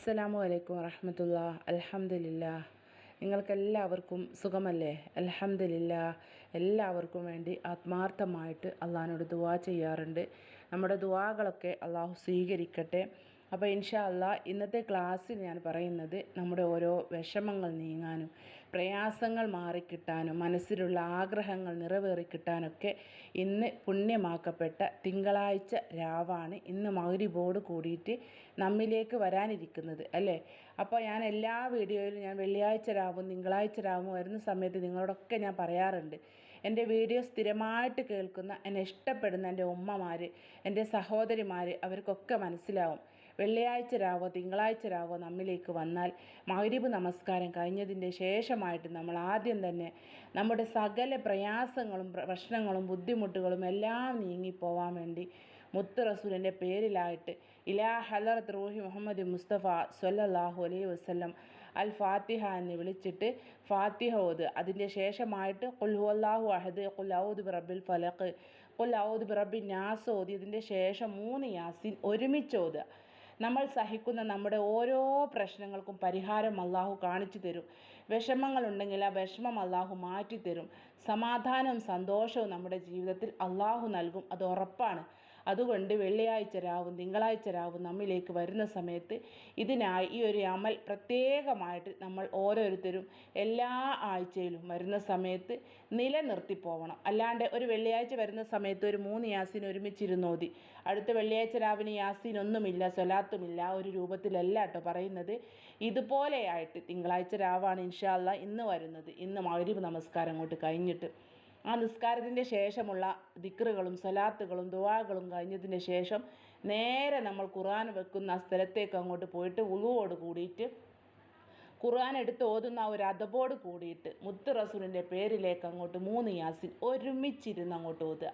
അസ്സലാമു അലൈക്കും വറഹമത്തുള്ള. അലഹമില്ല നിങ്ങൾക്കെല്ലാവർക്കും സുഖമല്ലേ? അലഹമില്ല എല്ലാവർക്കും വേണ്ടി ആത്മാർത്ഥമായിട്ട് അള്ളഹാനോട് ദുവാ ചെയ്യാറുണ്ട്. നമ്മുടെ ദുവാകളൊക്കെ അള്ളാഹു സ്വീകരിക്കട്ടെ. അപ്പോൾ ഇൻഷാ അല്ലാ ഇന്നത്തെ ക്ലാസ്സിൽ ഞാൻ പറയുന്നത് നമ്മുടെ ഓരോ വിഷമങ്ങൾ നീങ്ങാനും പ്രയാസങ്ങൾ മാറിക്കിട്ടാനും മനസ്സിലുള്ള ആഗ്രഹങ്ങൾ നിറവേറിക്കിട്ടാനൊക്കെ ഇന്ന് പുണ്യമാക്കപ്പെട്ട തിങ്കളാഴ്ച രാവാണ്. ഇന്ന് മൗരിബോട് കൂടിയിട്ട് നമ്മിലേക്ക് വരാനിരിക്കുന്നത് അല്ലേ? അപ്പോൾ ഞാൻ എല്ലാ വീഡിയോയിലും ഞാൻ വെള്ളിയാഴ്ച രാവും തിങ്കളാഴ്ച രാവും വരുന്ന സമയത്ത് നിങ്ങളോടൊക്കെ ഞാൻ പറയാറുണ്ട്. എന്റെ വീഡിയോ സ്ഥിരമായിട്ട് കേൾക്കുന്ന എന്നെ ഇഷ്ടപ്പെടുന്ന എന്റെ ഉമ്മമാർ എന്റെ സഹോദരിമാർ അവർക്കൊക്കെ മനസ്സിലാവും. വെള്ളിയാഴ്ച രാവോ തിങ്കളാഴ്ച രാവോ നമ്മിലേക്ക് വന്നാൽ മഗ്രിബ് നമസ്കാരം കഴിഞ്ഞതിന്റെ ശേഷമായിട്ട് നമ്മൾ ആദ്യം തന്നെ നമ്മുടെ സകല പ്രയാസങ്ങളും പ്രശ്നങ്ങളും ബുദ്ധിമുട്ടുകളും എല്ലാം നീങ്ങിപ്പോവാൻ വേണ്ടി മുത്ത് റസൂലിന്റെ പേരിലായിട്ട് ഇലാ ഹലറത്ത് റൂഹി മുഹമ്മദ് മുസ്തഫ സൊല്ലാഹു അലൈ വസല്ലം അൽ ഫാത്തിഹ എന്ന് വിളിച്ചിട്ട് ഫാത്തിഹ ഓത്. അതിന്റെ ശേഷമായിട്ട് കുൽഹു അള്ളാഹു അഹദ് കുൽ ഔദ് ബിറബിൽ ഫലഖ് കുൽ ഔദ് ബിറബിൻ നാസ് ഓതിയതിന്റെ ശേഷം മൂന്ന് യാസിൻ ഒരുമിച്ച് ഓതുക. നമ്മൾ സഹിക്കുന്ന നമ്മുടെ ഓരോ പ്രശ്നങ്ങൾക്കും പരിഹാരം അള്ളാഹു കാണിച്ചു തരും. വിഷമങ്ങളുണ്ടെങ്കിൽ ആ വിഷമം അള്ളാഹു മാറ്റിത്തരും. സമാധാനവും സന്തോഷവും നമ്മുടെ ജീവിതത്തിൽ അള്ളാഹു നൽകും. അത് ഉറപ്പാണ്. അതുകൊണ്ട് വെള്ളിയാഴ്ച രാവും തിങ്കളാഴ്ച രാവും നമ്മിലേക്ക് വരുന്ന സമയത്ത് ഇതിനായി ഈ ഒരു അമൽ പ്രത്യേകമായിട്ട് നമ്മൾ ഓരോരുത്തരും എല്ലാ ആഴ്ചയിലും വരുന്ന സമയത്ത് നിലനിർത്തി പോകണം അല്ലാണ്ട് ഒരു വെള്ളിയാഴ്ച വരുന്ന സമയത്ത് ഒരു മൂന്ന് യാസീൻ ഒരുമിച്ചിരുന്നോതി അടുത്ത വെള്ളിയാഴ്ച രാവിലെ യാസീൻ ഒന്നുമില്ല സ്വലാത്തുമില്ല ഒരു രൂപത്തിലല്ല കേട്ടോ പറയുന്നത്. ഇതുപോലെയായിട്ട് തിങ്കളാഴ്ച രാവാണ് ഇൻഷാല്ല ഇന്ന് വരുന്നത്. ഇന്ന് മഗ്രിബ് നമസ്കാരം അങ്ങോട്ട് കഴിഞ്ഞിട്ട്. ആ നിസ്കാരത്തിന്റെ ശേഷമുള്ള ദിക്റുകളും സലാത്തുകളും ദുആകളും കഴിഞ്ഞതിന് ശേഷം നേരെ നമ്മൾ ഖുർആൻ വെക്കുന്ന സ്ഥലത്തേക്ക് അങ്ങോട്ട് പോയിട്ട് ഉളുവോട് കൂടിയിട്ട് ഖുർആൻ എടുത്ത് ഓതുന്ന ഒരു അതബോട് കൂടിയിട്ട് മുത്ത് റസൂലിന്റെ പേരിലേക്ക് അങ്ങോട്ട് മൂന്ന് യാസിൻ ഒരുമിച്ചിരുന്ന് അങ്ങോട്ട് ഓതുക.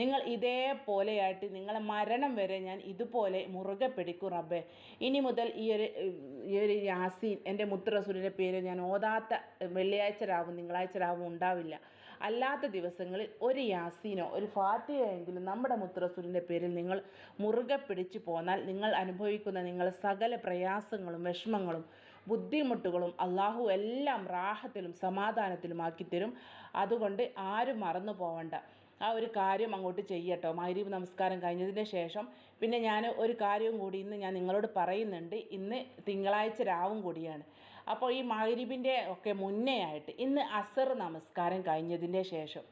നിങ്ങൾ ഇതേപോലെയായിട്ട് നിങ്ങളെ മരണം വരെ ഞാൻ ഇതുപോലെ മുറുകെ പിടിക്കും റബ്ബേ. ഇനി മുതൽ ഈ ഒരു ഈ ഒരു യാസീൻ എന്റെ മുത്ത് റസൂലിന്റെ പേര് ഞാൻ ഓതാത്ത വെള്ളിയാഴ്ച രാവും തിങ്കളാഴ്ച രാവും ഉണ്ടാവില്ല. അല്ലാത്ത ദിവസങ്ങളിൽ ഒരു യാസീനോ ഒരു ഫാത്തിഹയെങ്കിലും നമ്മുടെ മുത്തറസൂലിന്റെ പേരിൽ നിങ്ങൾ മുറുകെ പിടിച്ചു പോന്നാൽ നിങ്ങൾ അനുഭവിക്കുന്ന നിങ്ങൾ സകല പ്രയാസങ്ങളും വിഷമങ്ങളും ബുദ്ധിമുട്ടുകളും അള്ളാഹു എല്ലാം റാഹത്തിലും സമാധാനത്തിലും ആക്കിത്തരും അതുകൊണ്ട് ആരും മറന്നു പോവണ്ട. ആ ഒരു കാര്യം അങ്ങോട്ട് ചെയ്യട്ടോ. മൈരീബ് നമസ്കാരം കഴിഞ്ഞതിന് ശേഷം പിന്നെ ഞാൻ ഒരു കാര്യവും കൂടി ഇന്ന് ഞാൻ നിങ്ങളോട് പറയുന്നുണ്ട്. ഇന്ന് തിങ്കളാഴ്ച രാവും കൂടിയാണ്. അപ്പോൾ ഈ മഹരിബിന്റെ ഒക്കെ മുന്നേ ആയിട്ട് ഇന്ന് അസർ നമസ്കാരം കഴിഞ്ഞതിന്റെ ശേഷം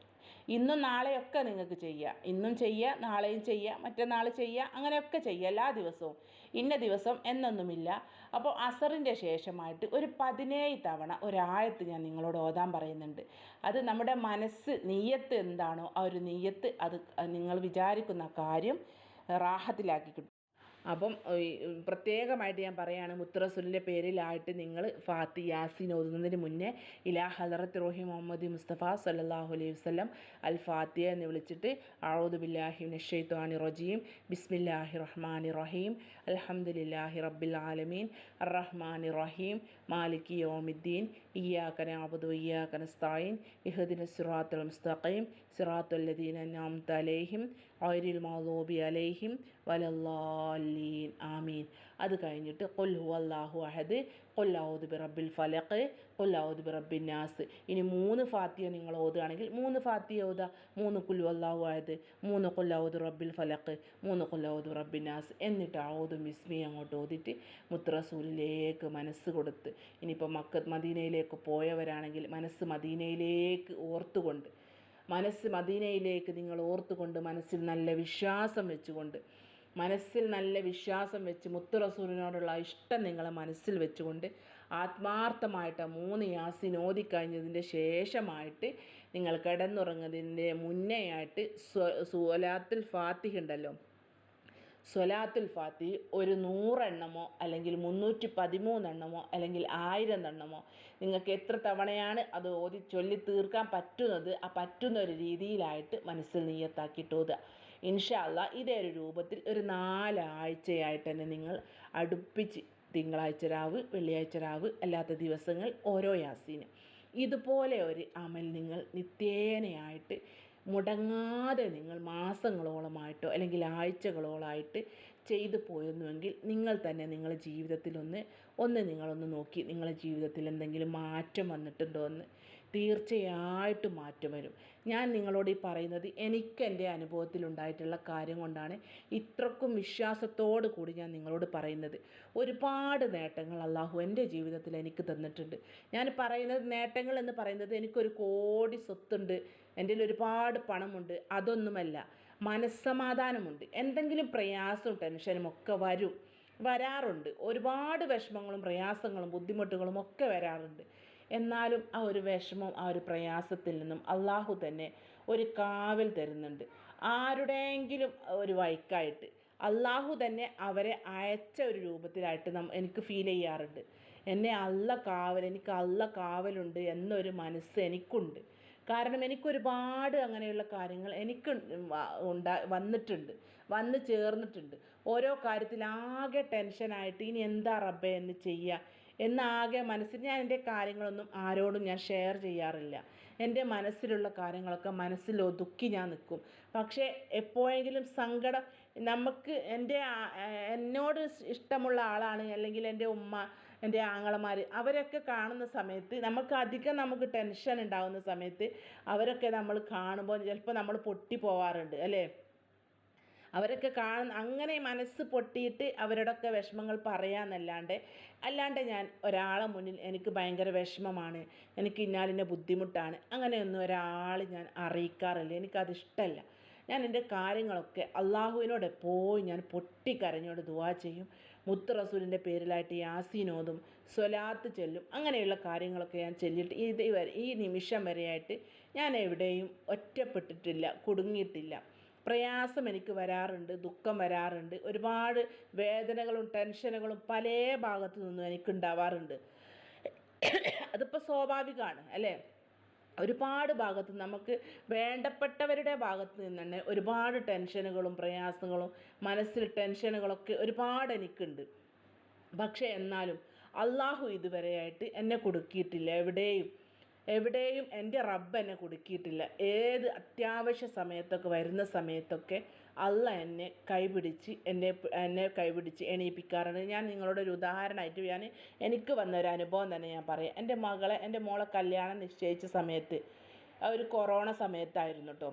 ഇന്നും നാളെയൊക്കെ നിങ്ങൾക്ക് ചെയ്യാം ഇന്നും ചെയ്യുക നാളെയും ചെയ്യുക മറ്റന്നാൾ ചെയ്യുക അങ്ങനെയൊക്കെ ചെയ്യുക എല്ലാ ദിവസവും. ഇന്ന ദിവസം എന്നൊന്നുമില്ല. അപ്പോൾ അസറിന്റെ ശേഷമായിട്ട് ഒരു പതിനേഴ് തവണ ഒരായത്ത് ഞാൻ നിങ്ങളോട് ഓതാൻ പറയുന്നുണ്ട്. അത് നമ്മുടെ മനസ്സ് നീയത്ത് എന്താണോ ആ ഒരു നീയത്ത് അത് നിങ്ങൾ വിചാരിക്കുന്ന കാര്യം റാഹത്തിലാക്കി കിട്ടും അപ്പം പ്രത്യേകമായിട്ട് ഞാൻ പറയുകയാണ് മുത്തറസുലിന്റെ പേരിലായിട്ട് നിങ്ങൾ ഫാത്തി യാസിൻ ഓതുന്നതിന് മുന്നേ ഇലാ ഹലറത്ത് റോഹി മുഹമ്മദ് മുസ്തഫ സല്ലാഹു അലൈഹി വസ്ലം അൽ ഫാത്തിയ എന്ന് വിളിച്ചിട്ട് ഔദു ബില്ലാഹി നഷെയ്ത്വാനി റജീം ബിസ്മില്ലാഹി റഹ്മാനി റഹീം അൽഹംദുലില്ലാഹി റബ്ബിൽ ആലമീൻ അറഹ്മാനി റഹീം മാലിക് യോമിദ്ദീൻ ഇയ്യാക്കന അബുദു ഇയ്യാക്കന സ്തായിൻ ഇഹദിന സിറാത്തുൽ മുസ്തഖീം സിറാത്തുല്ലദീൻ ലദീന തലേഹിം ഐരിൽ മൗലൂബി അലൈഹിം വലല്ലാലീൻ. ആമീൻ. അത് കഴിഞ്ഞിട്ട് കൊൽ അള്ളാഹു അഹദ് കൊല്ലൗദ് ബി റബ്ബിൽ ഫലഖ് കൊല്ലൗദ് ബി റബ്ബിൻ നാസ്. ഇനി മൂന്ന് ഫാത്തിയ നിങ്ങൾ ഓതുകയാണെങ്കിൽ മൂന്ന് ഫാത്തിയ ഓതുക മൂന്ന് കുല്ലു അള്ളാഹു അഹദ് മൂന്ന് കൊല്ലൗദ് റബ്ബിൽ ഫലഖ് മൂന്ന് കൊല്ലൗദ് റബ്ബിൻ നാസ്. എന്നിട്ട് ഔദ് മിസ്മി അങ്ങോട്ട് ഓതിട്ട് മുത്രസൂലിലേക്ക് മനസ്സ് കൊടുത്ത്. ഇനിയിപ്പോൾ മക്ക മദീനയിലേക്ക് പോയവരാണെങ്കിൽ മനസ്സ് മദീനയിലേക്ക് ഓർത്തുകൊണ്ട് മനസ്സ് മദീനയിലേക്ക് നിങ്ങൾ ഓർത്തുകൊണ്ട് മനസ്സിൽ നല്ല വിശ്വാസം വെച്ചുകൊണ്ട് മനസ്സിൽ നല്ല വിശ്വാസം വെച്ച് മുത്തു റസൂലിനോടുള്ള ഇഷ്ടം നിങ്ങളെ മനസ്സിൽ വെച്ചുകൊണ്ട് ആത്മാർത്ഥമായിട്ട് മൂന്ന് യാസിൻ ഓതിക്കഴിഞ്ഞതിന്റെ ശേഷമായിട്ട് നിങ്ങൾ കിടന്നുറങ്ങുന്നതിന്റെ മുന്നേ ആയിട്ട് സ്വലാത്തുൽ ഫാത്തിഹ ഉണ്ടല്ലോ സ്വലാത്തുൽ ഫാത്തി ഒരു നൂറെണ്ണമോ അല്ലെങ്കിൽ മുന്നൂറ്റി പതിമൂന്നെണ്ണമോ അല്ലെങ്കിൽ ആയിരം എണ്ണമോ നിങ്ങൾക്ക് എത്ര തവണയാണ് അത് ഓതി ചൊല്ലി തീർക്കാൻ പറ്റുന്നത്? ആ പറ്റുന്ന ഒരു രീതിയിലായിട്ട് മനസ്സിൽ നീയത്താക്കിയിട്ട് ഓതുക ഇൻഷാല്ല ഇതേ ഒരു രൂപത്തിൽ ഒരു നാലാഴ്ചയായിട്ട് തന്നെ നിങ്ങൾ അടുപ്പിച്ച് തിങ്കളാഴ്ച രാവ് വെള്ളിയാഴ്ച രാവ് അല്ലാത്ത ദിവസങ്ങൾ ഓരോ യാസീനും. ഇതുപോലെ ഒരു അമൽ നിങ്ങൾ നിത്യേനയായിട്ട് മുടങ്ങാതെ നിങ്ങൾ മാസങ്ങളോളമായിട്ടോ അല്ലെങ്കിൽ ആഴ്ചകളോളമായിട്ട് ചെയ്തു പോയിരുന്നുവെങ്കിൽ നിങ്ങൾ തന്നെ നിങ്ങളുടെ ജീവിതത്തിൽ ഒന്ന് ഒന്ന് നിങ്ങളൊന്ന് നോക്കി നിങ്ങളുടെ ജീവിതത്തിൽ എന്തെങ്കിലും മാറ്റം വന്നിട്ടുണ്ടോ എന്ന് തീർച്ചയായിട്ടും മാറ്റം വരും. ഞാൻ നിങ്ങളോട് ഈ പറയുന്നത് എനിക്ക് എന്റെ അനുഭവത്തിലുണ്ടായിട്ടുള്ള കാര്യം കൊണ്ടാണ് ഇത്രക്കും വിശ്വാസത്തോടു കൂടി ഞാൻ നിങ്ങളോട് പറയുന്നത്. ഒരുപാട് നേട്ടങ്ങൾ അള്ളാഹു എന്റെ ജീവിതത്തിൽ എനിക്ക് തന്നിട്ടുണ്ട്. ഞാൻ പറയുന്നത് നേട്ടങ്ങൾ എന്ന് പറയുന്നത് എനിക്കൊരു കോടി സ്വത്തുണ്ട്. എന്റെ ഒരുപാട് പണമുണ്ട് അതൊന്നുമല്ല. മനസ്സമാധാനമുണ്ട്. എന്തെങ്കിലും പ്രയാസവും ടെൻഷനും ഒക്കെ വരും. വരാറുണ്ട്. ഒരുപാട് വിഷമങ്ങളും പ്രയാസങ്ങളും ബുദ്ധിമുട്ടുകളും ഒക്കെ വരാറുണ്ട്. എന്നാലും ആ ഒരു വിഷമം ആ ഒരു പ്രയാസത്തിൽ നിന്നും അള്ളാഹു തന്നെ ഒരു കാവൽ തരുന്നുണ്ട്. ആരുടെയെങ്കിലും ഒരു വഴിക്കായിട്ട് അള്ളാഹു തന്നെ അവരെ അയച്ച ഒരു രൂപത്തിലായിട്ട് നം എനിക്ക് ഫീൽ ചെയ്യാറുണ്ട്. എന്നെ അള്ള കാവൽ എനിക്ക് അള്ള കാവലുണ്ട് എന്നൊരു മനസ്സ് എനിക്കുണ്ട്. കാരണം എനിക്കൊരുപാട് അങ്ങനെയുള്ള കാര്യങ്ങൾ എനിക്ക് ഉണ്ടാ വന്നിട്ടുണ്ട്. വന്ന് ചേർന്നിട്ടുണ്ട്. ഓരോ കാര്യത്തിലാകെ ടെൻഷനായിട്ട് ഇനി എന്താ റബ്ബേ എന്ന് ചെയ്യുക എന്നാകെ മനസ്സിൽ ഞാൻ എന്റെ കാര്യങ്ങളൊന്നും ആരോടും ഞാൻ ഷെയർ ചെയ്യാറില്ല. എന്റെ മനസ്സിലുള്ള കാര്യങ്ങളൊക്കെ മനസ്സിൽ ഒതുക്കി ഞാൻ നിൽക്കും. പക്ഷേ എപ്പോഴെങ്കിലും സങ്കടം നമുക്ക് എന്റെ എന്നോട് ഇഷ്ടമുള്ള ആളാണ് അല്ലെങ്കിൽ എന്റെ ഉമ്മ എന്റെ ആങ്ങളമാർ അവരൊക്കെ കാണുന്ന സമയത്ത് നമുക്ക് അധികം നമുക്ക് ടെൻഷൻ ഉണ്ടാകുന്ന സമയത്ത് അവരൊക്കെ നമ്മൾ കാണുമ്പോൾ ചിലപ്പോൾ നമ്മൾ പൊട്ടി പോവാറുണ്ട് അല്ലേ? അവരൊക്കെ കാണുന്ന അങ്ങനെ മനസ്സ് പൊട്ടിയിട്ട് അവരോടൊക്കെ വിഷമങ്ങൾ പറയാമെന്നല്ലാണ്ട് അല്ലാണ്ട് ഞാൻ ഒരാളെ മുന്നിൽ എനിക്ക് ഭയങ്കര വിഷമമാണ് എനിക്ക് ഇന്നാലിന്റെ ബുദ്ധിമുട്ടാണ് അങ്ങനെയൊന്നും ഒരാൾ ഞാൻ അറിയിക്കാറില്ല എനിക്കതിഷ്ടമല്ല ഞാൻ എന്റെ കാര്യങ്ങളൊക്കെ അള്ളാഹുവിനോട് എപ്പോഴും ഞാൻ പൊട്ടിക്കരഞ്ഞോട് ദുവാ ചെയ്യും. മുത്ത് റസൂലിന്റെ പേരിലായിട്ട് യാസീനോതും സ്വലാത്ത് ചെല്ലും. അങ്ങനെയുള്ള കാര്യങ്ങളൊക്കെ ഞാൻ ചെല്ലിട്ട് ഇത് ഈ നിമിഷം വരെയായിട്ട് ഞാൻ എവിടെയും ഒറ്റപ്പെട്ടിട്ടില്ല കുടുങ്ങിയിട്ടില്ല. പ്രയാസം എനിക്ക് വരാറുണ്ട് ദുഃഖം വരാറുണ്ട് ഒരുപാട് വേദനകളും ടെൻഷനുകളും പല ഭാഗത്തു നിന്നും എനിക്ക് ഉണ്ടാവാറുണ്ട് അതിപ്പോൾ സ്വാഭാവികമാണ് അല്ലേ? ഒരുപാട് ഭാഗത്ത് നമുക്ക് വേണ്ടപ്പെട്ടവരുടെ ഭാഗത്ത് നിന്ന് തന്നെ ഒരുപാട് ടെൻഷനുകളും പ്രയാസങ്ങളും മനസ്സിൽ ടെൻഷനുകളൊക്കെ ഒരുപാട് എനിക്കുണ്ട്. പക്ഷേ എന്നാലും അള്ളാഹു ഇതുവരെയായിട്ട് എന്നെ കൊടുക്കിയിട്ടില്ല എവിടെയും. എവിടെയും എന്റെ റബ്ബ് എന്നെ കുടുക്കിയിട്ടില്ല. ഏത് അത്യാവശ്യ സമയത്തൊക്കെ വരുന്ന സമയത്തൊക്കെ അല്ല എന്നെ കൈപിടിച്ച് എന്നെ എന്നെ കൈപിടിച്ച് എണീപ്പിക്കാറുണ്ട്. ഞാൻ നിങ്ങളോട് ഒരു ഉദാഹരണമായിട്ട് ഞാൻ എനിക്ക് വന്ന ഒരു അനുഭവം തന്നെ ഞാൻ പറയാം. എന്റെ മകളെ എന്റെ മോളെ കല്യാണം നിശ്ചയിച്ച സമയത്ത് ഒരു കൊറോണ സമയത്തായിരുന്നു കേട്ടോ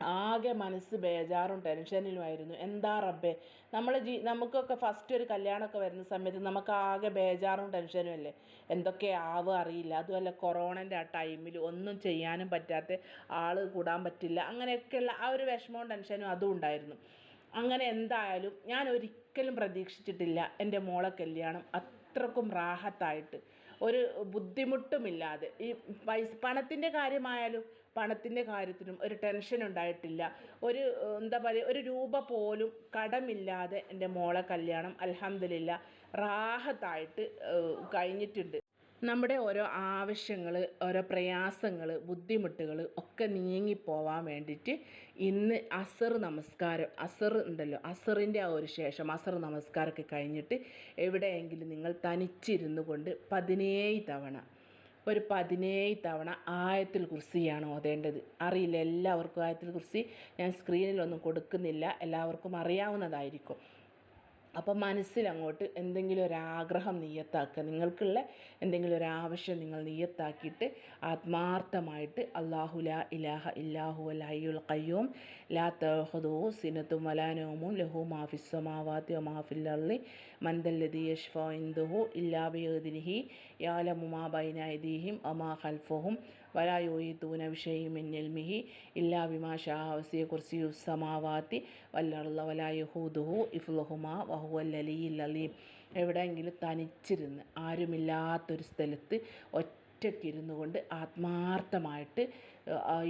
ആകെ മനസ്സ് ബേജാറും ടെൻഷനിലുമായിരുന്നു. എന്താ റബ്ബേ? നമ്മൾ ജീ നമുക്കൊക്കെ ഫസ്റ്റ് ഒരു കല്യാണമൊക്കെ വരുന്ന സമയത്ത് നമുക്ക് ആകെ ബേജാറും ടെൻഷനും അല്ലേ? എന്തൊക്കെ ആവുക അറിയില്ല. അതുമല്ല കൊറോണന്റെ ആ ടൈമിൽ ഒന്നും ചെയ്യാനും പറ്റാത്ത ആൾ കൂടാൻ പറ്റില്ല. അങ്ങനെയൊക്കെയുള്ള ആ ഒരു വിഷമവും ടെൻഷനും അതും ഉണ്ടായിരുന്നു. അങ്ങനെ എന്തായാലും ഞാൻ ഒരിക്കലും പ്രതീക്ഷിച്ചിട്ടില്ല എന്റെ മോളെ കല്യാണം അത്രക്കും റാഹത്തായിട്ട്. ഒരു ബുദ്ധിമുട്ടുമില്ലാതെ. ഈ പൈസ പണത്തിന്റെ കാര്യമായാലും പണത്തിന്റെ കാര്യത്തിനും ഒരു ടെൻഷൻ ഉണ്ടായിട്ടില്ല. ഒരു എന്താ പറയുക ഒരു രൂപ പോലും കടമില്ലാതെ എന്റെ മോളെ കല്യാണം അൽഹംദുലില്ല റാഹത്തായിട്ട് കഴിഞ്ഞിട്ടുണ്ട്. നമ്മുടെ ഓരോ ആവശ്യങ്ങൾ ഓരോ പ്രയാസങ്ങൾ ബുദ്ധിമുട്ടുകൾ ഒക്കെ നീങ്ങിപ്പോവാൻ വേണ്ടിയിട്ട് ഇന്ന് അസർ നമസ്കാരം അസർ ഉണ്ടല്ലോ അസറിന്റെ ആ ഒരു ശേഷം അസർ നമസ്കാരമൊക്കെ കഴിഞ്ഞിട്ട് എവിടെയെങ്കിലും നിങ്ങൾ തനിച്ചിരുന്നു കൊണ്ട് പതിനേഴ് തവണ ഒരു പതിനേഴ് തവണ ആയത്തിൽ കുർസിയാണ് ഓതേണ്ടത് അറിയില്ല. എല്ലാവർക്കും ആയത്തിൽ കുർസി ഞാൻ സ്ക്രീനിലൊന്നും കൊടുക്കുന്നില്ല. എല്ലാവർക്കും അറിയാവുന്നതായിരിക്കും. അപ്പം മനസ്സിലങ്ങോട്ട് എന്തെങ്കിലും ഒരാഗ്രഹം നീയത്താക്കുക. നിങ്ങൾക്കുള്ള എന്തെങ്കിലും ഒരു ആവശ്യം നിങ്ങൾ നീയത്താക്കിയിട്ട് ആത്മാർത്ഥമായിട്ട് അള്ളാഹു ലാ ഇലാഹ ഇല്ലാഹു അല്ലാഹുൽ കയ്യോം ലാ തഹദോ സിനത്തും വലാനോമും ലഹു മാഫിസ്സമാവാത്തി മാഫില്ലി മന്ദല്ലതി യഷ്ഫ ഇന്ദുഹു ഇല്ലാ ബിയദിനിഹി. യാലമു മാ ബൈന ഐദീഹിം അമാ ഖൽഫഹും. വലാ യൂയിത്തൂന വിഷയും മിൻ ഇൽമിഹി ഇല്ലാ ബിമാ ഷാ വസിയ കുർസിയു സമാവാത്തി വല്ലള്ള വലായുഹൂദുഹു ഇഫ്ലുഹുമാ വഹുവൽ അലിയിൽ അലീം എവിടെയെങ്കിലും തനിച്ചിരുന്ന് ആരുമില്ലാത്തൊരു സ്ഥലത്ത് ഒറ്റയ്ക്കിരുന്നു കൊണ്ട് ആത്മാർത്ഥമായിട്ട്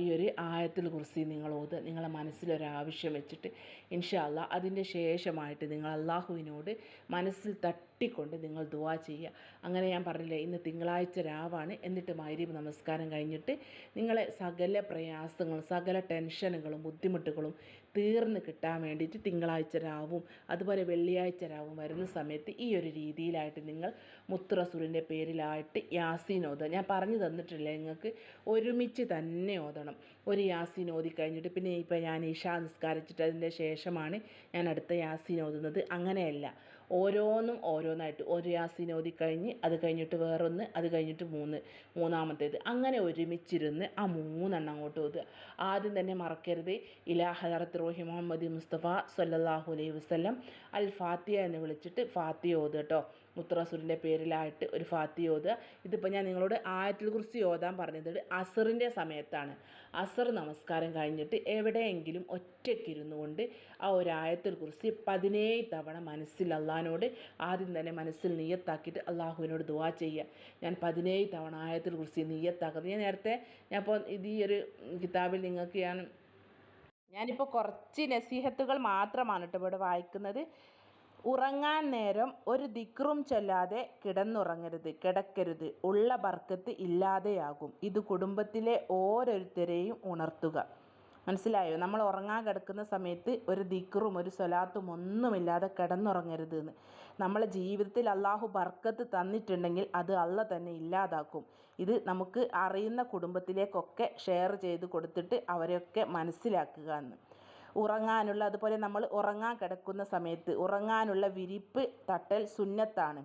ഈ ഒരു ആയത്തിൽ കുറിച്ച് നിങ്ങൾ ഓത് നിങ്ങളെ മനസ്സിലൊരാവശ്യം വെച്ചിട്ട് ഇൻഷാല്ല അതിന്റെ ശേഷമായിട്ട് നിങ്ങൾ അള്ളാഹുവിനോട് മനസ്സിൽ തട്ടിക്കൊണ്ട് നിങ്ങൾ ദുവാ ചെയ്യുക. അങ്ങനെ ഞാൻ പറഞ്ഞില്ലേ ഇന്ന് തിങ്കളാഴ്ച രാവാണ്. എന്നിട്ട് മൈരീബ് നമസ്കാരം കഴിഞ്ഞിട്ട് നിങ്ങളെ സകല പ്രയാസങ്ങളും സകല ടെൻഷനുകളും ബുദ്ധിമുട്ടുകളും തീർന്ന് കിട്ടാൻ വേണ്ടിയിട്ട് തിങ്കളാഴ്ച രാവും അതുപോലെ വെള്ളിയാഴ്ച രാവും വരുന്ന സമയത്ത് ഈ ഒരു രീതിയിലായിട്ട് നിങ്ങൾ മുത്തുറസൂലിന്റെ പേരിലായിട്ട് യാസീൻ ഓതുക. ഞാൻ പറഞ്ഞു തന്നിട്ടില്ല നിങ്ങൾക്ക് ഒരുമിച്ച് തന്നെ ഓതണം. ഒരു യാസീൻ ഓതി കഴിഞ്ഞിട്ട് പിന്നെ ഇപ്പോൾ ഞാൻ ഇഷ നിസ്കാരിച്ചിട്ട് അതിന്റെ ശേഷമാണ് ഞാൻ അടുത്ത യാസീൻ ഓതുന്നത്. അങ്ങനെയല്ല. ഓരോന്നും ഓരോന്നായിട്ട്. ഒരു യാസീൻ ഓതി കഴിഞ്ഞ് അത് കഴിഞ്ഞിട്ട് വേറൊന്ന് അത് കഴിഞ്ഞിട്ട് മൂന്ന് മൂന്നാമത്തേത്. അങ്ങനെ ഒരുമിച്ചിരുന്ന് ആ മൂന്നെണ്ണം അങ്ങോട്ട് ഓതുക. ആദ്യം തന്നെ മറക്കരുത്. ഇലാ ഹദറത്ത് റോഹി മുഹമ്മദ് മുസ്തഫ സല്ലല്ലാഹു അലൈഹി വസല്ലം അൽ ഫാത്തിയ എന്ന് വിളിച്ചിട്ട് ഫാത്തിയ ഓതുക കേട്ടോ മുത്തറസൂലിന്റെ പേരിലായിട്ട് ഒരു ഫാത്തി ഓതുക ഇതിപ്പോൾ ഞാൻ നിങ്ങളോട് ആയത്തിൽ കുറിച്ച് ഓതാൻ പറഞ്ഞത് അസറിന്റെ സമയത്താണ്. അസർ നമസ്കാരം കഴിഞ്ഞിട്ട് എവിടെയെങ്കിലും ഒറ്റയ്ക്കിരുന്നു കൊണ്ട് ആ ഒരു ആയത്തിൽ കുറിച്ച് പതിനേഴ് തവണ മനസ്സിൽ അള്ളഹാനോട് ആദ്യം തന്നെ മനസ്സിൽ നീയത്താക്കിയിട്ട് അള്ളാഹുവിനോട് ദുവാ ചെയ്യുക. ഞാൻ പതിനേഴ് തവണ ആയത്തിൽ കുറിച്ച് നീയത്താക്കുന്നത്. ഞാൻ നേരത്തെ ഞാൻ ഇപ്പോൾ ഇത് ഈ ഒരു കിതാബിൽ നിങ്ങൾക്ക് ഞാൻ ഞാനിപ്പോൾ കുറച്ച് നസീഹത്തുകൾ മാത്രമാണ് കേട്ടോ ഇവിടെ വായിക്കുന്നത്. ഉറങ്ങാൻ നേരം ഒരു ദിക്റും ചൊല്ലാതെ കിടന്നുറങ്ങരുത് കിടക്കരുത്. ഉള്ള ബർക്കത്ത് ഇല്ലാതെയാകും. ഇത് കുടുംബത്തിലെ ഓരോരുത്തരെയും ഉണർത്തുക. മനസ്സിലായോ? നമ്മൾ ഉറങ്ങാൻ കിടക്കുന്ന സമയത്ത് ഒരു ദിക്റും ഒരു സ്വലാത്തും ഒന്നുമില്ലാതെ കിടന്നുറങ്ങരുത് എന്ന് നമ്മളെ ജീവിതത്തിൽ അള്ളാഹു ബർക്കത്ത് തന്നിട്ടുണ്ടെങ്കിൽ അത് അള്ള തന്നെ ഇല്ലാതാക്കും. ഇത് നമുക്ക് അറിയുന്ന കുടുംബത്തിലേക്കൊക്കെ ഷെയർ ചെയ്ത് കൊടുത്തിട്ട് അവരെയൊക്കെ മനസ്സിലാക്കുക എന്ന്. ഉറങ്ങാനുള്ള അതുപോലെ നമ്മൾ ഉറങ്ങാൻ കിടക്കുന്ന സമയത്ത് ഉറങ്ങാനുള്ള വിരിപ്പ് തട്ടൽ സുന്നത്താണ്.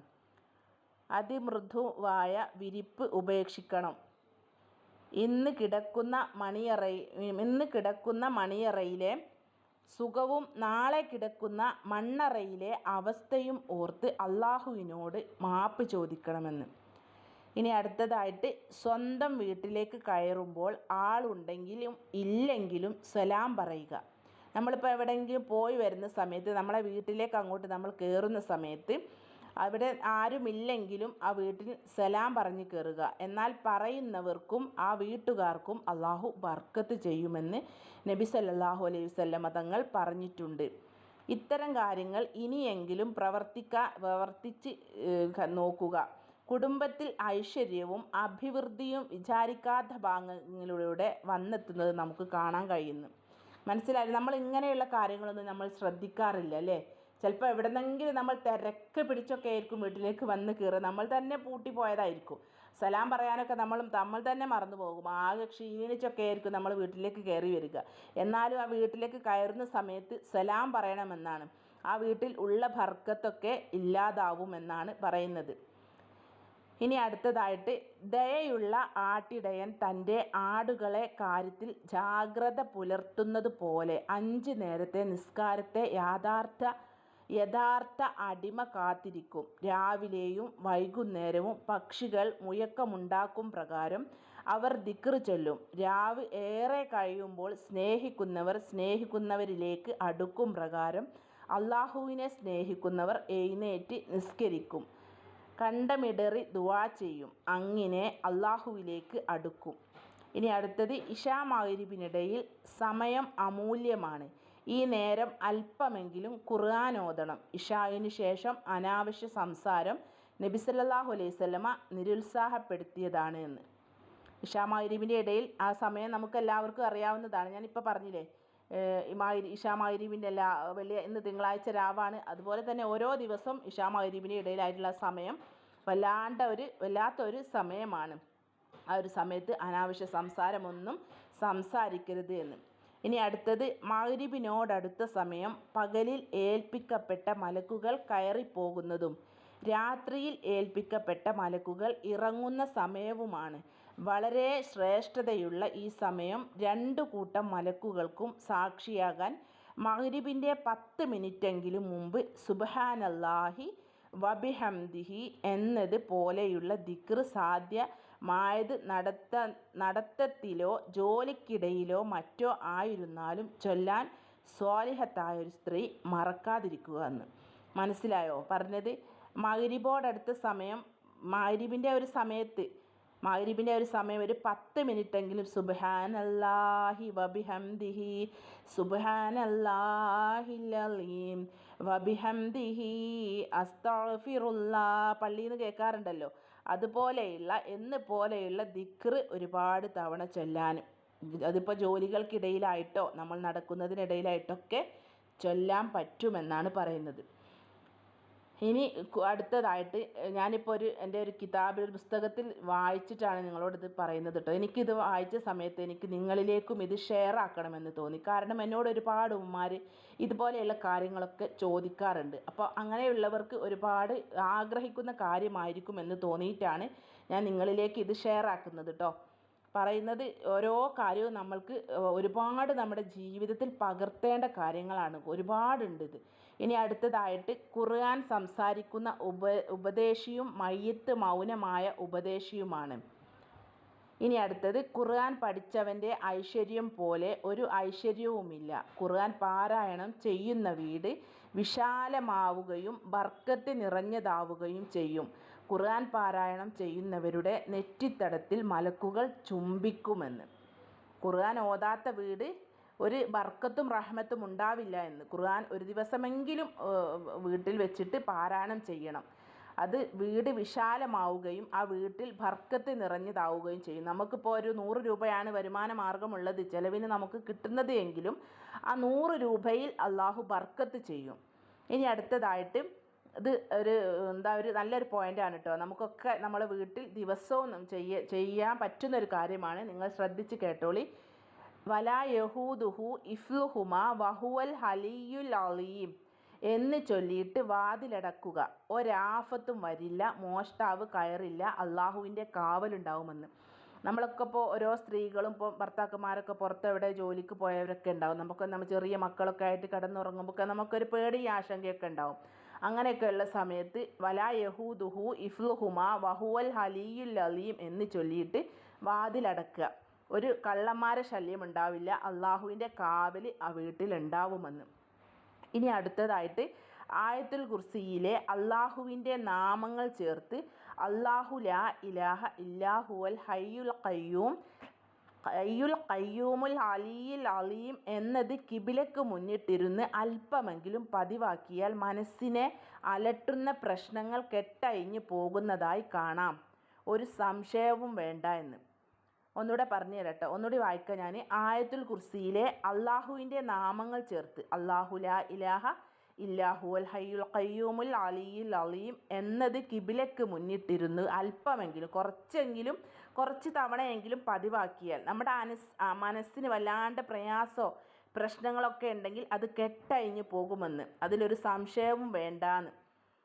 അതിമൃദുവായ വിരിപ്പ് ഉപേക്ഷിക്കണം. ഇന്ന് കിടക്കുന്ന മണിയറ ഇന്ന് കിടക്കുന്ന മണിയറയിലെ സുഖവും നാളെ കിടക്കുന്ന മണ്ണറയിലെ അവസ്ഥയും ഓർത്ത് അള്ളാഹുവിനോട് മാപ്പ് ചോദിക്കണമെന്ന്. ഇനി അടുത്തതായിട്ട് സ്വന്തം വീട്ടിലേക്ക് കയറുമ്പോൾ ആളുണ്ടെങ്കിലും ഇല്ലെങ്കിലും സലാം പറയുക. നമ്മളിപ്പോൾ എവിടെയെങ്കിലും പോയി വരുന്ന സമയത്ത് നമ്മളെ വീട്ടിലേക്ക് അങ്ങോട്ട് നമ്മൾ കയറുന്ന സമയത്ത് അവിടെ ആരുമില്ലെങ്കിലും ആ വീട്ടിൽ സലാം പറഞ്ഞ് കയറുക എന്നാൽ പറയുന്നവർക്കും ആ വീട്ടുകാർക്കും അള്ളാഹു ബർക്കത്ത് ചെയ്യുമെന്ന് നബി സല്ലാഹു അലൈഹി വസല്ലമ തങ്ങൾ പറഞ്ഞിട്ടുണ്ട്. ഇത്തരം കാര്യങ്ങൾ ഇനിയെങ്കിലും പ്രവർത്തിക്ക പ്രവർത്തിച്ച് നോക്കുക. കുടുംബത്തിൽ ഐശ്വര്യവും അഭിവൃദ്ധിയും വിചാരിക്കാത്ത ഭാഗങ്ങളിലൂടെ വന്നെത്തുന്നത് നമുക്ക് കാണാൻ കഴിയുന്നു. മനസ്സിലായി നമ്മൾ ഇങ്ങനെയുള്ള കാര്യങ്ങളൊന്നും നമ്മൾ ശ്രദ്ധിക്കാറില്ല അല്ലേ? ചിലപ്പോൾ എവിടെന്നെങ്കിലും നമ്മൾ തിരക്ക് പിടിച്ചൊക്കെ ആയിരിക്കും വീട്ടിലേക്ക് വന്ന് കയറുക. നമ്മൾ തന്നെ പൂട്ടി പോയതായിരിക്കും. സലാം പറയാനൊക്കെ നമ്മൾ നമ്മൾ തന്നെ മറന്നു പോകും. ആകെ ക്ഷീണിച്ചൊക്കെ ആയിരിക്കും നമ്മൾ വീട്ടിലേക്ക് കയറി വരിക. എന്നാലും ആ വീട്ടിലേക്ക് കയറുന്ന സമയത്ത് സലാം പറയണമെന്നാണ്. ആ വീട്ടിൽ ഉള്ള ബർക്കത്തൊക്കെ ഇല്ലാതാവുമെന്നാണ് പറയുന്നത്. ഇനി അടുത്തതായിട്ട് ദയയുള്ള ആട്ടിടയൻ തന്റെ ആടുകളെ കാര്യത്തിൽ ജാഗ്രത പുലർത്തുന്നത് പോലെ അഞ്ച് നേരത്തെ നിസ്കാരത്തെ യാഥാർത്ഥ യഥാർത്ഥ അടിമ കാത്തിരിക്കും. രാവിലെയും വൈകുന്നേരവും പക്ഷികൾ മുയക്കമുണ്ടാക്കും പ്രകാരം അവർ ദിക്ർ ചൊല്ലും. രാവ് ഏറെ കഴിയുമ്പോൾ സ്നേഹിക്കുന്നവർ സ്നേഹിക്കുന്നവരിലേക്ക് അടുക്കും പ്രകാരം അള്ളാഹുവിനെ സ്നേഹിക്കുന്നവർ എഴുന്നേറ്റ് നിസ്കരിക്കും. കണ്ടമിടറി ദുആ ചെയ്യും. അങ്ങനെ അള്ളാഹുവിലേക്ക് അടുക്കും. ഇനി അടുത്തത് ഇഷാ മഗ്‌രിബിനിടയിൽ സമയം അമൂല്യമാണ്. ഈ നേരം അല്പമെങ്കിലും ഖുർആൻ ഓതണം. ഇഷായിന് ശേഷം അനാവശ്യ സംസാരം നബി സല്ലല്ലാഹു അലൈഹി വസല്ലമ നിരുത്സാഹപ്പെടുത്തിയതാണ് എന്ന് ഇഷാ മഗ്‌രിബിന്റെ ഇടയിൽ ആ സമയം നമുക്ക് എല്ലാവർക്കും അറിയാവുന്നതാണ്. ഞാനിപ്പോൾ പറഞ്ഞില്ലേ മഗ്‌രി ഇഷാ എല്ലാ വലിയ ഇന്ന് തിങ്കളാഴ്ച രാവാണ്. അതുപോലെ തന്നെ ഓരോ ദിവസം ഇഷാ ഇടയിലായിട്ടുള്ള സമയം വല്ലാണ്ട ഒരു വല്ലാത്തൊരു സമയമാണ്. ആ ഒരു സമയത്ത് അനാവശ്യ സംസാരമൊന്നും സംസാരിക്കരുത് എന്ന്. ഇനി അടുത്തത് മഗ്‌രിബിനോടടുത്ത സമയം പകലിൽ ഏൽപ്പിക്കപ്പെട്ട മലക്കുകൾ കയറിപ്പോകുന്നതും രാത്രിയിൽ ഏൽപ്പിക്കപ്പെട്ട മലക്കുകൾ ഇറങ്ങുന്ന സമയവുമാണ്. വളരെ ശ്രേഷ്ഠതയുള്ള ഈ സമയം രണ്ടു കൂട്ടം മലക്കുകൾക്കും സാക്ഷിയാകാൻ മഗ്‌രിബിന്റെ പത്ത് മിനിറ്റെങ്കിലും മുമ്പ് സുബ്ഹാനല്ലാഹി വബിഹംദിഹി എന്നത് പോലെയുള്ള ദിക്ർ സാധ്യമായത് നടത്ത നടത്തത്തിലോ ജോലിക്കിടയിലോ മറ്റോ ആയിരുന്നാലും ചൊല്ലാൻ സ്വാലിഹത്തായ ഒരു സ്ത്രീ മറക്കാതിരിക്കുക എന്ന്. മനസ്സിലായോ? പറഞ്ഞത് മഗ്‌രിബോടടുത്ത സമയം മഗ്‌രിബിന്റെ ഒരു സമയത്ത് മഗ്‌രിബിന്റെ ഒരു സമയം ഒരു പത്ത് മിനിറ്റെങ്കിലും സുബ്ഹാനല്ലാഹി വബിഹംദിഹി സുബ്ഹാനല്ലാഹിൽ അലീം വബിഹംദിഹി അസ്തഫിറുല്ലാ പള്ളിയിൽ നിന്ന് കേൾക്കാറുണ്ടല്ലോ. അതുപോലെയുള്ള എന്ന് പോലെയുള്ള ദിക്ർ ഒരുപാട് തവണ ചൊല്ലാനും അതിപ്പോൾ ജോലികൾക്കിടയിലായിട്ടോ നമ്മൾ നടക്കുന്നതിനിടയിലായിട്ടൊക്കെ ചൊല്ലാൻ പറ്റുമെന്നാണ് പറയുന്നത്. ഇനി അടുത്തതായിട്ട് ഞാനിപ്പോൾ ഒരു എന്റെ ഒരു കിതാബിൽ ഒരു പുസ്തകത്തിൽ വായിച്ചിട്ടാണ് നിങ്ങളോട് ഇത് പറയുന്നത് കേട്ടോ എനിക്കിത് വായിച്ച സമയത്ത് എനിക്ക് നിങ്ങളിലേക്കും ഇത് ഷെയർ ആക്കണമെന്ന് തോന്നി. കാരണം എന്നോട് ഒരുപാട് ഉമ്മമാർ ഇതുപോലെയുള്ള കാര്യങ്ങളൊക്കെ ചോദിക്കാറുണ്ട്. അപ്പോൾ അങ്ങനെയുള്ളവർക്ക് ഒരുപാട് ആഗ്രഹിക്കുന്ന കാര്യമായിരിക്കും എന്ന് തോന്നിയിട്ടാണ് ഞാൻ നിങ്ങളിലേക്ക് ഇത് ഷെയർ ആക്കുന്നത് കേട്ടോ പറയുന്നത് ഓരോ കാര്യവും നമ്മൾക്ക് ഒരുപാട് നമ്മുടെ ജീവിതത്തിൽ പകർത്തേണ്ട കാര്യങ്ങളാണ്. ഒരുപാടുണ്ട് ഇത്. ഇനി അടുത്തതായിട്ട് ഖുർആൻ സംസാരിക്കുന്ന ഉപ ഉപദേശിയും മയ്യത്ത് മൗനമായ ഉപദേശിയുമാണ്. ഇനി അടുത്തത് ഖുർആൻ പഠിച്ചവന്റെ ഐശ്വര്യം പോലെ ഒരു ഐശ്വര്യവുമില്ല. ഖുർആൻ പാരായണം ചെയ്യുന്ന വീട് വിശാലമാവുകയും ബർക്കത്ത് നിറഞ്ഞതാവുകയും ചെയ്യും. ഖുർആൻ പാരായണം ചെയ്യുന്നവരുടെ നെറ്റിത്തടത്തിൽ മലക്കുകൾ ചുംബിക്കുമെന്ന്. ഖുർആൻ ഓതാത്ത വീട് ഒരു ബർക്കത്തും റഹ്മത്തും ഉണ്ടാവില്ല എന്ന്. ഖുർആൻ ഒരു ദിവസമെങ്കിലും വീട്ടിൽ വെച്ചിട്ട് പാരായണം ചെയ്യണം. അത് വീട് വിശാലമാവുകയും ആ വീട്ടിൽ ബർക്കത്ത് നിറഞ്ഞതാവുകയും ചെയ്യും. നമുക്കിപ്പോൾ ഒരു നൂറ് രൂപയാണ് വരുമാന മാർഗമുള്ളത് ചിലവിന് നമുക്ക് കിട്ടുന്നത് എങ്കിലും ആ നൂറ് രൂപയിൽ അള്ളാഹു ബർക്കത്ത് ചെയ്യും. ഇനി അടുത്തതായിട്ട് ഇത് ഒരു എന്താ ഒരു നല്ലൊരു പോയിന്റാണ് കേട്ടോ നമുക്കൊക്കെ നമ്മളെ വീട്ടിൽ ദിവസവും ചെയ്യ ചെയ്യാൻ പറ്റുന്ന ഒരു കാര്യമാണ്. നിങ്ങൾ ശ്രദ്ധിച്ച് കേട്ടോളി. വലാ യഹൂദുഹു ഇഫ്ലുഹുമ വഹുവൽ ഹലിയുൽ അലീം എന്ന് ചൊല്ലിയിട്ട് വാതിലടക്കുക. ഒരാഫത്തും വരില്ല മോഷ്ടാവ് കയറില്ല അള്ളാഹുവിന്റെ കാവലുണ്ടാവുമെന്ന്. നമ്മളൊക്കെ ഇപ്പോൾ ഓരോ സ്ത്രീകളും ഇപ്പോൾ ഭർത്താക്കന്മാരൊക്കെ പുറത്ത് എവിടെ ജോലിക്ക് പോയവരൊക്കെ ഉണ്ടാവും. നമുക്ക് നമ്മൾ ചെറിയ മക്കളൊക്കെ ആയിട്ട് കിടന്നുറങ്ങുമ്പോൾ നമുക്കൊരു പേടി ആശങ്കയൊക്കെ ഉണ്ടാവും. അങ്ങനെയൊക്കെയുള്ള സമയത്ത് വലാ യഹൂദുഹു ഇഫ്ലുഹുമ വഹുവൽ ഹലിയുൽ അലീം എന്ന് ചൊല്ലിയിട്ട് വാതിലടക്കുക. ഒരു കള്ളന്മാരെ ശല്യം ഉണ്ടാവില്ല. അള്ളാഹുവിന്റെ കാവൽ ആ വീട്ടിലുണ്ടാവുമെന്ന്. ഇനി അടുത്തതായിട്ട് ആയത്തുൽ കുർസിയിലെ അള്ളാഹുവിന്റെ നാമങ്ങൾ ചേർത്ത് അള്ളാഹു ലാ ഇലാഹ ഇല്ലാഹുവൽ ഹയ്യുൽ ഖയ്യൂം ഖയ്യുൽ ഖയ്യൂമുൽ അലിയിൽ അലീം എന്നത് കിബിലക്ക് മുന്നിട്ടിരുന്ന് അല്പമെങ്കിലും പതിവാക്കിയാൽ മനസ്സിനെ അലട്ടുന്ന പ്രശ്നങ്ങൾ കെട്ടഴിഞ്ഞു പോകുന്നതായി കാണാം. ഒരു സംശയവും വേണ്ട എന്ന്. ഒന്നുകൂടെ പറഞ്ഞു തരട്ടെ. ഒന്നുകൂടി വായിക്കാം ഞാൻ ആയത്തുൽ കുർസിയിലെ അള്ളാഹുവിന്റെ നാമങ്ങൾ ചേർത്ത് അള്ളാഹു ലാ ഇലാഹ ഇല്ലാഹു അൽ ഹയ്യുൽ ഖയ്യൂമുൽ അലിയുൽ അലീം എന്നത് കിബിലയ്ക്ക് മുന്നിട്ടിരുന്ന് അല്പമെങ്കിലും കുറച്ചെങ്കിലും കുറച്ച് തവണയെങ്കിലും പതിവാക്കിയാൽ നമ്മുടെ അനസ് മനസ്സിന് വല്ലാണ്ട് പ്രയാസമോ പ്രശ്നങ്ങളൊക്കെ ഉണ്ടെങ്കിൽ അത് കെട്ടഴിഞ്ഞു പോകുമെന്ന്. അതിലൊരു സംശയവും വേണ്ടാന്ന്.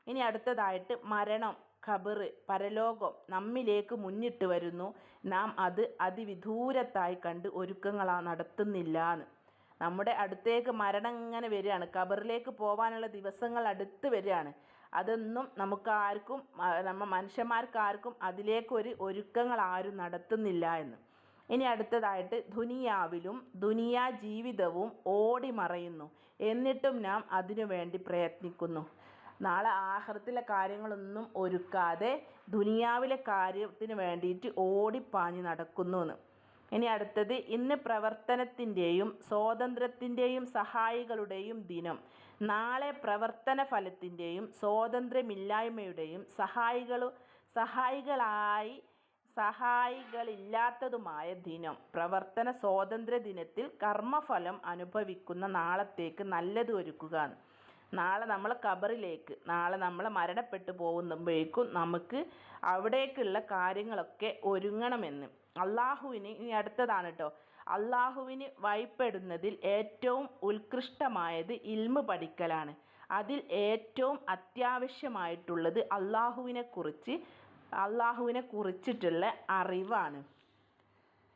ഇനി അടുത്തതായിട്ട് മരണം. ഖബറ് പരലോകം നമ്മിലേക്ക് മുന്നിട്ട് വരുന്നു. നാം അത് അതിവിദൂരത്തായി കണ്ട് ഒരുക്കങ്ങളാ നടത്തുന്നില്ലാന്ന്. നമ്മുടെ അടുത്തേക്ക് മരണം ഇങ്ങനെ വരികയാണ്. ഖബറിലേക്ക് പോകാനുള്ള ദിവസങ്ങൾ അടുത്ത് വരികയാണ്. അതൊന്നും നമുക്ക് ആർക്കും നമ്മ മനുഷ്യന്മാർക്കാർക്കും അതിലേക്കൊരു ഒരുക്കങ്ങൾ ആരും നടത്തുന്നില്ല എന്ന്. ഇനി അടുത്തതായിട്ട് ദുനിയാവിലും ദുനിയാ ജീവിതവും ഓടി മറയുന്നു എന്നിട്ടും നാം അതിനു വേണ്ടി പ്രയത്നിക്കുന്നു. നാളെ ആഹ്റത്തിലെ കാര്യങ്ങളൊന്നും ഒരുക്കാതെ ദുനിയാവിലെ കാര്യത്തിന് വേണ്ടിയിട്ട് ഓടിപ്പാഞ്ഞ് നടക്കുന്നു എന്ന് ഇനി അടുത്തത് ഇന്ന് പ്രവർത്തനത്തിന്റെയും സ്വാതന്ത്ര്യത്തിന്റെയും സഹായികളുടെയും ദിനം. നാളെ പ്രവർത്തന ഫലത്തിന്റെയും സ്വാതന്ത്ര്യമില്ലായ്മയുടെയും സഹായികൾ സഹായികളായി സഹായികളില്ലാത്തതുമായ ദിനം. പ്രവർത്തന സ്വാതന്ത്ര്യ ദിനത്തിൽ കർമ്മഫലം അനുഭവിക്കുന്ന നാളത്തേക്ക് നല്ലത് ഒരുക്കുക. നാളെ നമ്മൾ ഖബറിലേക്ക് നാളെ നമ്മൾ മരണപ്പെട്ടു പോകുമ്പോഴേക്കും നമുക്ക് അവിടേക്കുള്ള കാര്യങ്ങളൊക്കെ ഒരുങ്ങണമെന്ന്. അള്ളാഹുവിന് ഇനി അടുത്തതാണ് കേട്ടോ അള്ളാഹുവിന് വഴിപ്പെടുന്നതിൽ ഏറ്റവും ഉത്കൃഷ്ടമായത് ഇൽമ് പഠിക്കലാണ്. അതിൽ ഏറ്റവും അത്യാവശ്യമായിട്ടുള്ളത് അള്ളാഹുവിനെ കുറിച്ച് അള്ളാഹുവിനെ കുറിച്ചിട്ടുള്ള അറിവാണ്.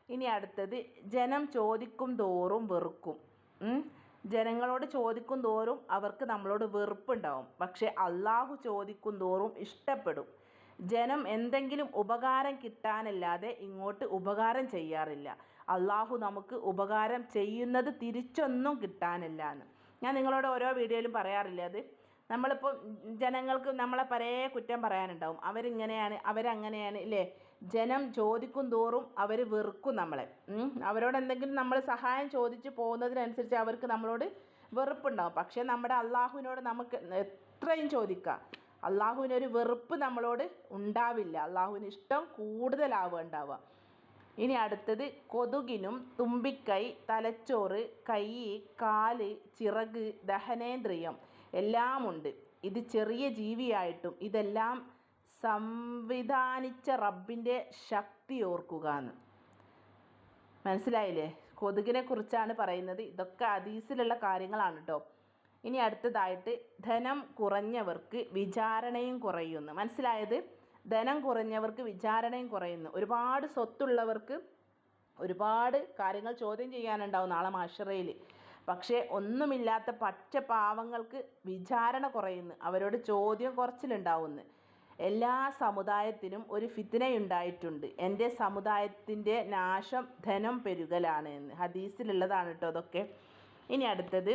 ഇനി അടുത്തത് ജനം ചോദിക്കും തോറും വെറുക്കും. ജനങ്ങളോട് ചോദിക്കും തോറും അവർക്ക് നമ്മളോട് വെറുപ്പുണ്ടാവും. പക്ഷെ അള്ളാഹു ചോദിക്കും തോറും ഇഷ്ടപ്പെടും. ജനം എന്തെങ്കിലും ഉപകാരം കിട്ടാനല്ലാതെ ഇങ്ങോട്ട് ഉപകാരം ചെയ്യാറില്ല. അള്ളാഹു നമുക്ക് ഉപകാരം ചെയ്യുന്നത് തിരിച്ചൊന്നും കിട്ടാനില്ല എന്ന് ഞാൻ നിങ്ങളോട് ഓരോ വീഡിയോയിലും പറയാറില്ല അത്? നമ്മളിപ്പോൾ ജനങ്ങൾക്ക് നമ്മളെ പരേ കുറ്റം പറയാനുണ്ടാവും. അവരിങ്ങനെയാണ് അവരങ്ങനെയാണ് ഇല്ലേ? ജനം ചോദിക്കും തോറും അവർ വെറുക്കും നമ്മളെ. അവരോട് എന്തെങ്കിലും നമ്മൾ സഹായം ചോദിച്ച് പോകുന്നതിനനുസരിച്ച് അവർക്ക് നമ്മളോട് വെറുപ്പുണ്ടാവും. പക്ഷേ നമ്മുടെ അള്ളാഹുവിനോട് നമുക്ക് എത്രയും ചോദിക്കാം. അള്ളാഹുവിനൊരു വെറുപ്പ് നമ്മളോട് ഉണ്ടാവില്ല. അള്ളാഹുവിന് ഇഷ്ടം കൂടുതലാവുക ഉണ്ടാവുക ഇനി അടുത്തത് കൊതുകിനും തുമ്പിക്കൈ തലച്ചോറ് കൈ കാൽ ചിറക് ദഹനേന്ദ്രിയം എല്ലാമുണ്ട്. ഇത് ചെറിയ ജീവിയായിട്ടും ഇതെല്ലാം സംവിധാനിച്ച റബ്ബിന്റെ ശക്തി ഓർക്കുക എന്ന്. മനസ്സിലായില്ലേ? കൊതുകിനെ കുറിച്ചാണ് പറയുന്നത്. ഇതൊക്കെ അതീസിലുള്ള കാര്യങ്ങളാണ് കേട്ടോ ഇനി അടുത്തതായിട്ട് ധനം കുറഞ്ഞവർക്ക് വിചാരണയും കുറയുന്നു. മനസ്സിലായത്? ധനം കുറഞ്ഞവർക്ക് വിചാരണയും കുറയുന്നു. ഒരുപാട് സ്വത്തുള്ളവർക്ക് ഒരുപാട് കാര്യങ്ങൾ ചോദ്യം ചെയ്യാനുണ്ടാവും നാളെ മാഷറയിൽ. പക്ഷേ ഒന്നുമില്ലാത്ത പച്ച പാവങ്ങൾക്ക് വിചാരണ കുറയുന്നു. അവരോട് ചോദ്യം കുറച്ചിലുണ്ടാവുന്നു. എല്ലാ സമുദായത്തിനും ഒരു ഫിത്തിനയുണ്ടായിട്ടുണ്ട് എന്റെ സമുദായത്തിന്റെ നാശം ധനം പെരുകലാണ് എന്ന്. ഹദീസിലുള്ളതാണ് കേട്ടോ അതൊക്കെ ഇനി അടുത്തത്.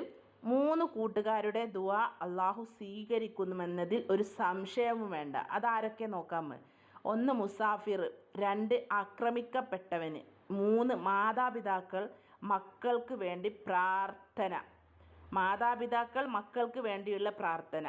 മൂന്ന് കൂട്ടുകാരുടെ ദുവ അള്ളാഹു സ്വീകരിക്കുന്നുവെന്നതിൽ ഒരു സംശയവും വേണ്ട. അതാരൊക്കെ നോക്കാം ഒന്ന് മുസാഫിർ രണ്ട് ആക്രമിക്കപ്പെട്ടവന് മൂന്ന് മാതാപിതാക്കൾ മക്കൾക്ക് വേണ്ടി പ്രാർത്ഥന. മാതാപിതാക്കൾ മക്കൾക്ക് വേണ്ടിയുള്ള പ്രാർത്ഥന.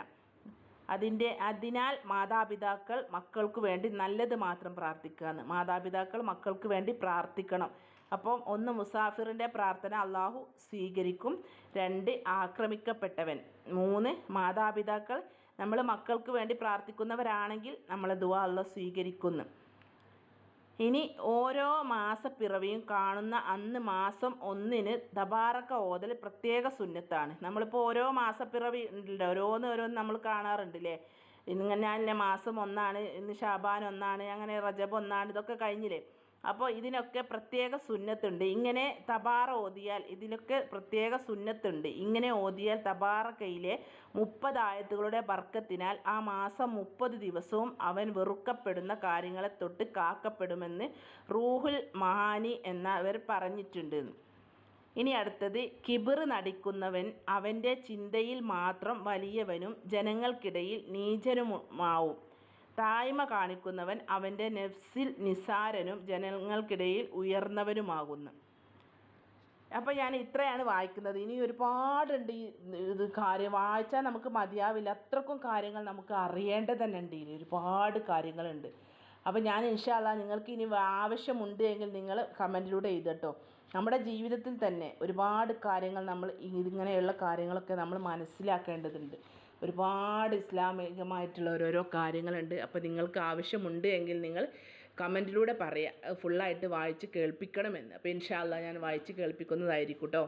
അതിന്റെ അതിനാൽ മാതാപിതാക്കൾ മക്കൾക്ക് വേണ്ടി നല്ലത് മാത്രം പ്രാർത്ഥിക്കുക എന്ന്. മാതാപിതാക്കൾ മക്കൾക്ക് വേണ്ടി പ്രാർത്ഥിക്കണം. അപ്പം ഒന്ന് മുസാഫിറിന്റെ പ്രാർത്ഥന അള്ളാഹു സ്വീകരിക്കും. രണ്ട് ആക്രമിക്കപ്പെട്ടവൻ. മൂന്ന് മാതാപിതാക്കൾ നമ്മൾ മക്കൾക്ക് വേണ്ടി പ്രാർത്ഥിക്കുന്നവരാണെങ്കിൽ നമ്മളെ ദുവാ അള്ളാഹു സ്വീകരിക്കുന്നു. ഇനി ഓരോ മാസപ്പിറവിയും കാണുന്ന അന്ന് മാസം ഒന്നിന് തബാറക്ക ഓതൽ പ്രത്യേക സുന്നത്താണ്. നമ്മളിപ്പോൾ ഓരോ മാസപ്പിറവി ഉണ്ടല്ലോ ഓരോന്ന് ഓരോന്ന് നമ്മൾ കാണാറുണ്ടല്ലേ? ഇങ്ങനെ മാസം ഒന്നാണ് ഇന്ന് ഷാബാൻ ഒന്നാണ് അങ്ങനെ റജബ് ഒന്നാണ് ഇതൊക്കെ കഴിഞ്ഞില്ലേ? അപ്പോൾ ഇതിനൊക്കെ പ്രത്യേക സുന്നത്തുണ്ട്. ഇങ്ങനെ തബാറ ഓതിയാൽ ഇതിനൊക്കെ പ്രത്യേക സുന്നത്തുണ്ട്. ഇങ്ങനെ ഓതിയാൽ തബാറക്കയിലെ മുപ്പത് ആയത്തുകളുടെ ബർക്കത്തിനാൽ ആ മാസം മുപ്പത് ദിവസവും അവൻ വെറുക്കപ്പെടുന്ന കാര്യങ്ങളെ തൊട്ട് കാക്കപ്പെടുമെന്ന് റൂഹുൽ മഹാനി എന്നവർ പറഞ്ഞിട്ടുണ്ട്. ഇനി അടുത്തത് കിബിർ നടിക്കുന്നവൻ അവന്റെ ചിന്തയിൽ മാത്രം വലിയവനും ജനങ്ങൾക്കിടയിൽ നീചനുമാവും. തായ്മ കാണിക്കുന്നവൻ അവന്റെ നെഫ്സിൽ നിസാരനും ജനങ്ങൾക്കിടയിൽ ഉയർന്നവനുമാകുന്നു. അപ്പോൾ ഞാൻ ഇത്രയാണ് വായിക്കുന്നത്. ഇനി ഒരുപാടുണ്ട് ഈ ഇത് കാര്യം. വായിച്ചാൽ നമുക്ക് മതിയാവില്ല. അത്രക്കും കാര്യങ്ങൾ നമുക്ക് അറിയേണ്ടത് തന്നെ ഉണ്ട് ഇതിൽ ഒരുപാട് കാര്യങ്ങളുണ്ട്. അപ്പോൾ ഞാൻ ഇൻഷാല്ല നിങ്ങൾക്ക് ഇനി ആവശ്യമുണ്ട് എങ്കിൽ നിങ്ങൾ കമന്റിലൂടെ എഴുതട്ടോ. നമ്മുടെ ജീവിതത്തിൽ തന്നെ ഒരുപാട് കാര്യങ്ങൾ നമ്മൾ ഇങ്ങനെയുള്ള കാര്യങ്ങളൊക്കെ നമ്മൾ മനസ്സിലാക്കേണ്ടതുണ്ട്. ഒരുപാട് ഇസ്ലാമികമായിട്ടുള്ള ഓരോരോ കാര്യങ്ങളുണ്ട്. അപ്പോൾ നിങ്ങൾക്ക് ആവശ്യമുണ്ട് എങ്കിൽ നിങ്ങൾ കമന്റിലൂടെ പറയുക ഫുള്ളായിട്ട് വായിച്ച് കേൾപ്പിക്കണമെന്ന്. അപ്പോൾ ഇൻഷാല്ല ഞാൻ വായിച്ച് കേൾപ്പിക്കുന്നതായിരിക്കും കേട്ടോ